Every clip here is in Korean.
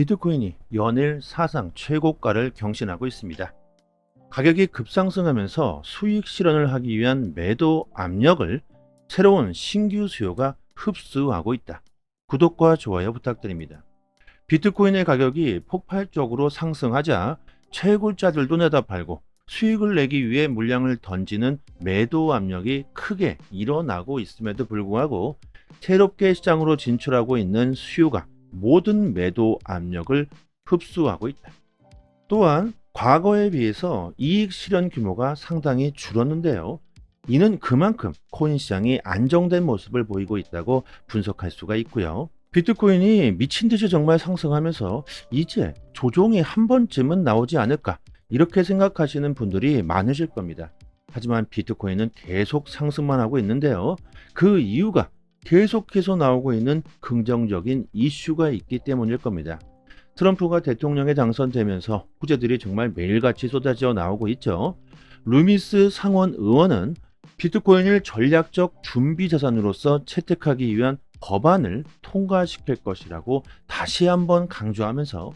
비트코인이 연일 사상 최고가를 경신하고 있습니다. 가격이 급상승하면서 수익 실현을 하기 위한 매도 압력을 새로운 신규 수요가 흡수하고 있다. 구독과 좋아요 부탁드립니다. 비트코인의 가격이 폭발적으로 상승하자 채굴자들도 내다 팔고 수익을 내기 위해 물량을 던지는 매도 압력이 크게 일어나고 있음에도 불구하고 새롭게 시장으로 진출하고 있는 수요가 모든 매도 압력을 흡수하고 있다. 또한 과거에 비해서 이익 실현 규모가 상당히 줄었는데요. 이는 그만큼 코인 시장이 안정된 모습을 보이고 있다고 분석할 수가 있고요. 비트코인이 미친 듯이 정말 상승하면서 이제 조종이 한 번쯤은 나오지 않을까 이렇게 생각하시는 분들이 많으실 겁니다. 하지만 비트코인은 계속 상승만 하고 있는데요. 그 이유가 계속해서 나오고 있는 긍정적인 이슈가 있기 때문일 겁니다. 트럼프가 대통령에 당선되면서 후제들이 정말 매일같이 쏟아져 나오고 있죠. 루미스 상원 의원은 비트코인을 전략적 준비 자산으로서 채택하기 위한 법안을 통과시킬 것이라고 다시 한번 강조하면서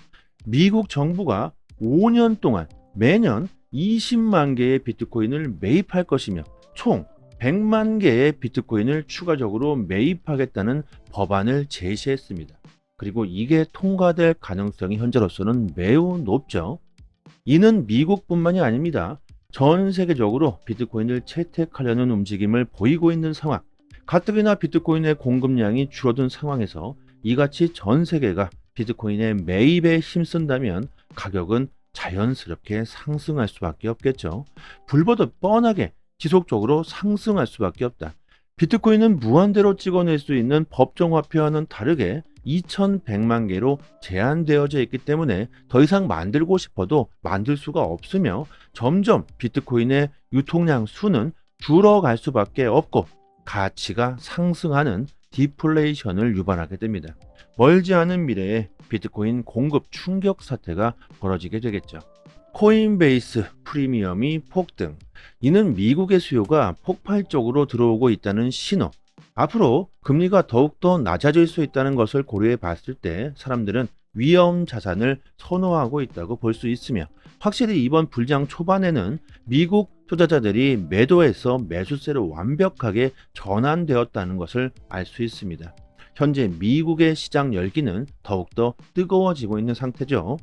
미국 정부가 5년 동안 매년 20만 개의 비트코인을 매입할 것이며 총 100만 개의 비트코인을 추가적으로 매입하겠다는 법안을 제시했습니다. 그리고 이게 통과될 가능성이 현재로서는 매우 높죠. 이는 미국뿐만이 아닙니다. 전 세계적으로 비트코인을 채택하려는 움직임을 보이고 있는 상황. 가뜩이나 비트코인의 공급량이 줄어든 상황에서 이같이 전 세계가 비트코인의 매입에 힘쓴다면 가격은 자연스럽게 상승할 수밖에 없겠죠. 불보듯 뻔하게 지속적으로 상승할 수밖에 없다. 비트코인은 무한대로 찍어낼 수 있는 법정 화폐와는 다르게 2100만 개로 제한되어져 있기 때문에 더 이상 만들고 싶어도 만들 수가 없으며 점점 비트코인의 유통량 수는 줄어갈 수밖에 없고 가치가 상승하는 디플레이션을 유발하게 됩니다. 멀지 않은 미래에 비트코인 공급 충격 사태가 벌어지게 되겠죠. 코인베이스 프리미엄이 폭등. 이는 미국의 수요가 폭발적으로 들어오고 있다는 신호. 앞으로 금리가 더욱더 낮아질 수 있다는 것을 고려해 봤을 때 사람들은 위험 자산을 선호하고 있다고 볼 수 있으며 확실히 이번 불장 초반에는 미국 투자자들이 매도에서 매수세로 완벽하게 전환되었다는 것을 알 수 있습니다. 현재 미국의 시장 열기는 더욱더 뜨거워지고 있는 상태죠.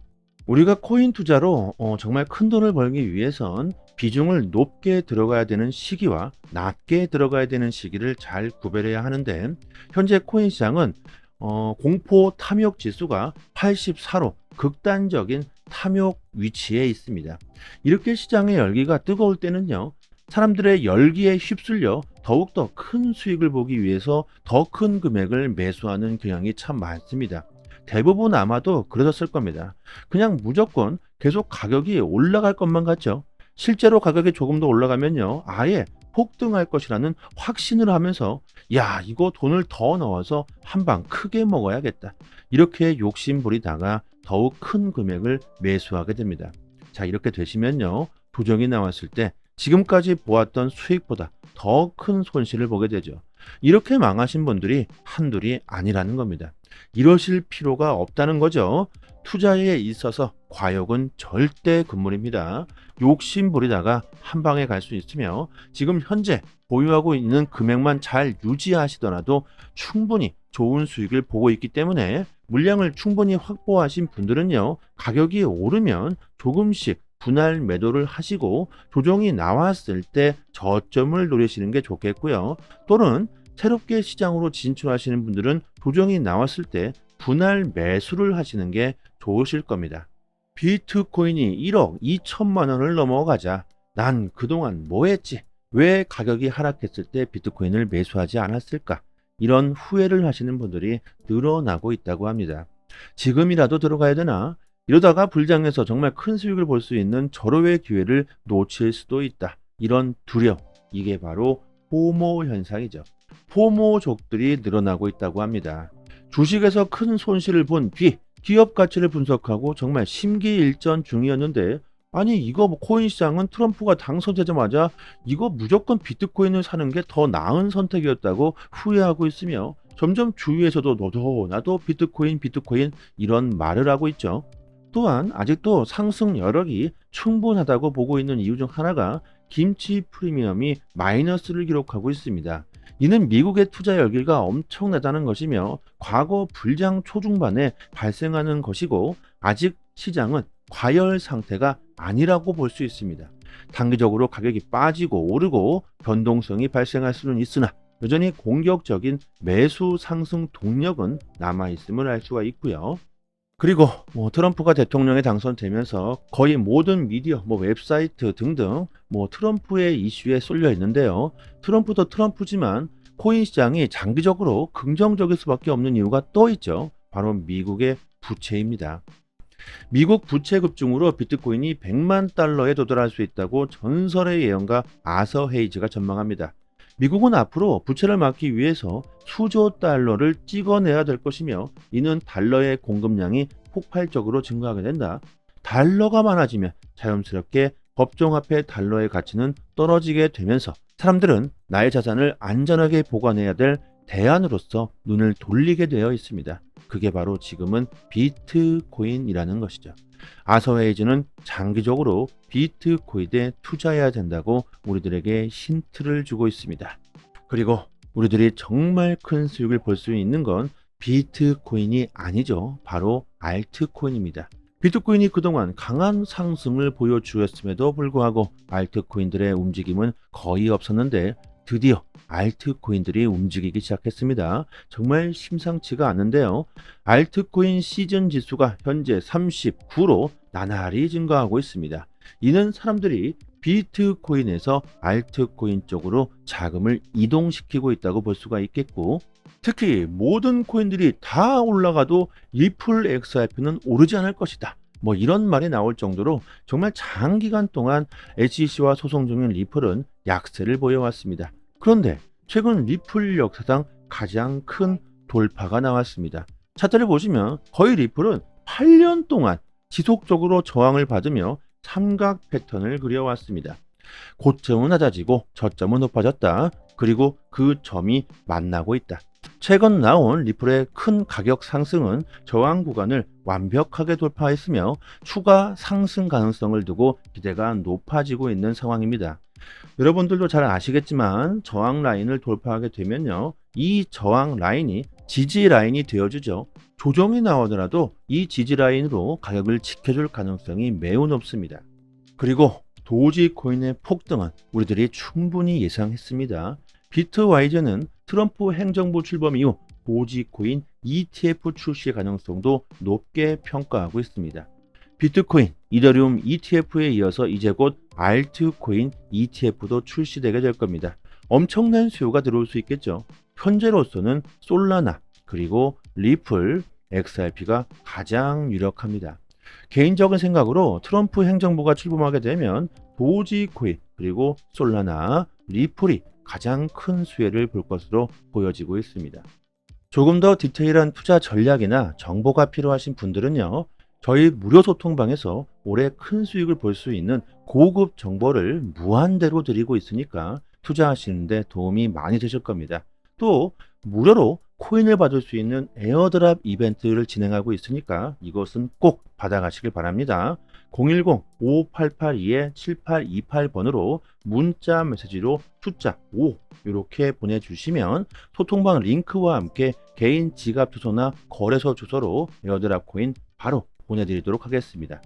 우리가 코인 투자로 어, 정말 큰 돈을 벌기 위해선 비중을 높게 들어가야 되는 시기와 낮게 들어가야 되는 시기를 잘 구별해야 하는데 현재 코인 시장은 어, 공포 탐욕 지수가 84로 극단적인 탐욕 위치에 있습니다. 이렇게 시장의 열기가 뜨거울 때는요. 사람들의 열기에 휩쓸려 더욱더 큰 수익을 보기 위해서 더 큰 금액을 매수하는 경향이 참 많습니다. 대부분 아마도 그러셨을 겁니다. 그냥 무조건 계속 가격이 올라갈 것만 같죠. 실제로 가격이 조금 더 올라가면요. 아예 폭등할 것이라는 확신을 하면서 야 이거 돈을 더 넣어서 한 방 크게 먹어야겠다. 이렇게 욕심 부리다가 더욱 큰 금액을 매수하게 됩니다. 자 이렇게 되시면요. 조정이 나왔을 때 지금까지 보았던 수익보다 더 큰 손실을 보게 되죠. 이렇게 망하신 분들이 한둘이 아니라는 겁니다. 이러실 필요가 없다는 거죠. 투자에 있어서 과욕은 절대 금물입니다. 욕심 부리다가 한 방에 갈 수 있으며 지금 현재 보유하고 있는 금액만 잘 유지하시더라도 충분히 좋은 수익을 보고 있기 때문에 물량을 충분히 확보하신 분들은요, 가격이 오르면 조금씩 분할 매도를 하시고 조정이 나왔을 때 저점을 노리시는 게 좋겠고요. 또는 새롭게 시장으로 진출하시는 분들은 조정이 나왔을 때 분할 매수를 하시는 게 좋으실 겁니다. 비트코인이 1억 2천만 원을 넘어가자 난 그동안 뭐 했지? 왜 가격이 하락했을 때 비트코인을 매수하지 않았을까? 이런 후회를 하시는 분들이 늘어나고 있다고 합니다. 지금이라도 들어가야 되나? 이러다가 불장에서 정말 큰 수익을 볼 수 있는 절호의 기회를 놓칠 수도 있다. 이런 두려움. 이게 바로 포모 현상이죠. 포모족들이 늘어나고 있다고 합니다. 주식에서 큰 손실을 본 뒤 기업 가치를 분석하고 정말 심기일전 중이었는데 아니 이거 뭐 코인 시장은 트럼프가 당선되자마자 이거 무조건 비트코인을 사는 게 더 나은 선택이었다고 후회하고 있으며 점점 주위에서도 너도 나도 비트코인 비트코인 이런 말을 하고 있죠. 또한 아직도 상승 여력이 충분하다고 보고 있는 이유 중 하나가 김치 프리미엄이 마이너스를 기록하고 있습니다. 이는 미국의 투자 열기가 엄청나다는 것이며 과거 불장 초중반에 발생하는 것이고 아직 시장은 과열 상태가 아니라고 볼 수 있습니다. 단기적으로 가격이 빠지고 오르고 변동성이 발생할 수는 있으나 여전히 공격적인 매수 상승 동력은 남아 있음을 알 수가 있고요. 그리고 뭐 트럼프가 대통령에 당선되면서 거의 모든 미디어, 뭐 웹사이트 등등 뭐 트럼프의 이슈에 쏠려 있는데요. 트럼프도 트럼프지만 코인 시장이 장기적으로 긍정적일 수밖에 없는 이유가 또 있죠. 바로 미국의 부채입니다. 미국 부채 급증으로 비트코인이 100만 달러에 도달할 수 있다고 전설의 예언가 아서 헤이즈가 전망합니다. 미국은 앞으로 부채를 막기 위해서 수조 달러를 찍어내야 될 것이며 이는 달러의 공급량이 폭발적으로 증가하게 된다. 달러가 많아지면 자연스럽게 법정 앞에 달러의 가치는 떨어지게 되면서 사람들은 나의 자산을 안전하게 보관해야 될 대안으로서 눈을 돌리게 되어 있습니다. 그게 바로 지금은 비트코인이라는 것이죠. 아서웨이즈는 장기적으로 비트코인에 투자해야 된다고 우리들에게 힌트를 주고 있습니다. 그리고 우리들이 정말 큰 수익을 볼 수 있는 건 비트코인이 아니죠. 바로 알트코인입니다. 비트코인이 그동안 강한 상승을 보여주었음에도 불구하고 알트코인들의 움직임은 거의 없었는데 드디어 알트코인들이 움직이기 시작했습니다. 정말 심상치가 않는데요. 알트코인 시즌 지수가 현재 39로 나날이 증가하고 있습니다. 이는 사람들이 비트코인에서 알트코인 쪽으로 자금을 이동시키고 있다고 볼 수가 있겠고 특히 모든 코인들이 다 올라가도 리플 XRP는 오르지 않을 것이다. 뭐 이런 말이 나올 정도로 정말 장기간 동안 SEC와 소송 중인 리플은 약세를 보여왔습니다. 그런데 최근 리플 역사상 가장 큰 돌파가 나왔습니다. 차트를 보시면 거의 리플은 8년 동안 지속적으로 저항을 받으며 삼각 패턴을 그려왔습니다. 고점은 낮아지고 저점은 높아졌다. 그리고 그 점이 만나고 있다. 최근 나온 리플의 큰 가격 상승은 저항 구간을 완벽하게 돌파했으며 추가 상승 가능성을 두고 기대가 높아지고 있는 상황입니다. 여러분들도 잘 아시겠지만 저항 라인을 돌파하게 되면요. 이 저항 라인이 지지 라인이 되어주죠. 조정이 나오더라도 이 지지 라인으로 가격을 지켜줄 가능성이 매우 높습니다. 그리고 도지 코인의 폭등은 우리들이 충분히 예상했습니다. 비트와이저는 트럼프 행정부 출범 이후 도지 코인 ETF 출시 가능성도 높게 평가하고 있습니다. 비트코인, 이더리움 ETF에 이어서 이제 곧 알트코인 ETF도 출시되게 될 겁니다. 엄청난 수요가 들어올 수 있겠죠. 현재로서는 솔라나 그리고 리플, XRP가 가장 유력합니다. 개인적인 생각으로 트럼프 행정부가 출범하게 되면 도지코인 그리고 솔라나, 리플이 가장 큰 수혜를 볼 것으로 보여지고 있습니다. 조금 더 디테일한 투자 전략이나 정보가 필요하신 분들은요. 저희 무료 소통방에서 올해 큰 수익을 볼 수 있는 고급 정보를 무한대로 드리고 있으니까 투자하시는데 도움이 많이 되실 겁니다. 또 무료로 코인을 받을 수 있는 에어드랍 이벤트를 진행하고 있으니까 이것은 꼭 받아가시길 바랍니다. 010-5882-7828번으로 문자 메시지로 숫자 5 이렇게 보내주시면 소통방 링크와 함께 개인 지갑 주소나 거래소 주소로 에어드랍 코인 바로 보내드리도록 하겠습니다.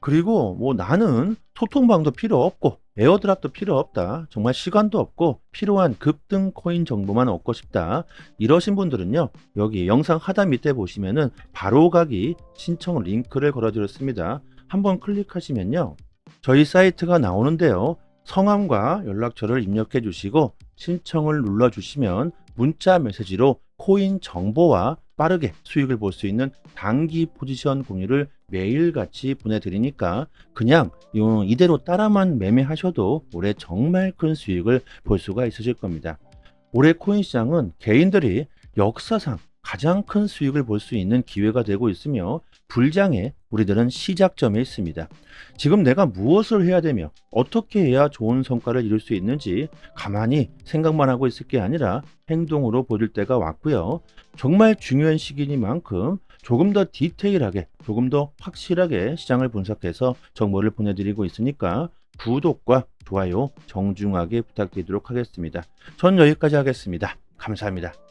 그리고 뭐 나는 소통방도 필요 없고 에어드랍도 필요 없다. 정말 시간도 없고 필요한 급등 코인 정보만 얻고 싶다. 이러신 분들은요. 여기 영상 하단 밑에 보시면은 바로 가기 신청 링크를 걸어드렸습니다. 한번 클릭하시면요. 저희 사이트가 나오는데요. 성함과 연락처를 입력해 주시고 신청을 눌러 주시면 문자 메시지로 코인 정보와 빠르게 수익을 볼 수 있는 단기 포지션 공유를 매일같이 보내드리니까 그냥 요- 이대로 따라만 매매하셔도 올해 정말 큰 수익을 볼 수가 있으실 겁니다. 올해 코인 시장은 개인들이 역사상 가장 큰 수익을 볼 수 있는 기회가 되고 있으며 불장에 우리들은 시작점에 있습니다. 지금 내가 무엇을 해야 되며 어떻게 해야 좋은 성과를 이룰 수 있는지 가만히 생각만 하고 있을 게 아니라 행동으로 보일 때가 왔고요. 정말 중요한 시기니만큼 조금 더 디테일하게, 조금 더 확실하게 시장을 분석해서 정보를 보내드리고 있으니까 구독과 좋아요 정중하게 부탁드리도록 하겠습니다. 전 여기까지 하겠습니다. 감사합니다.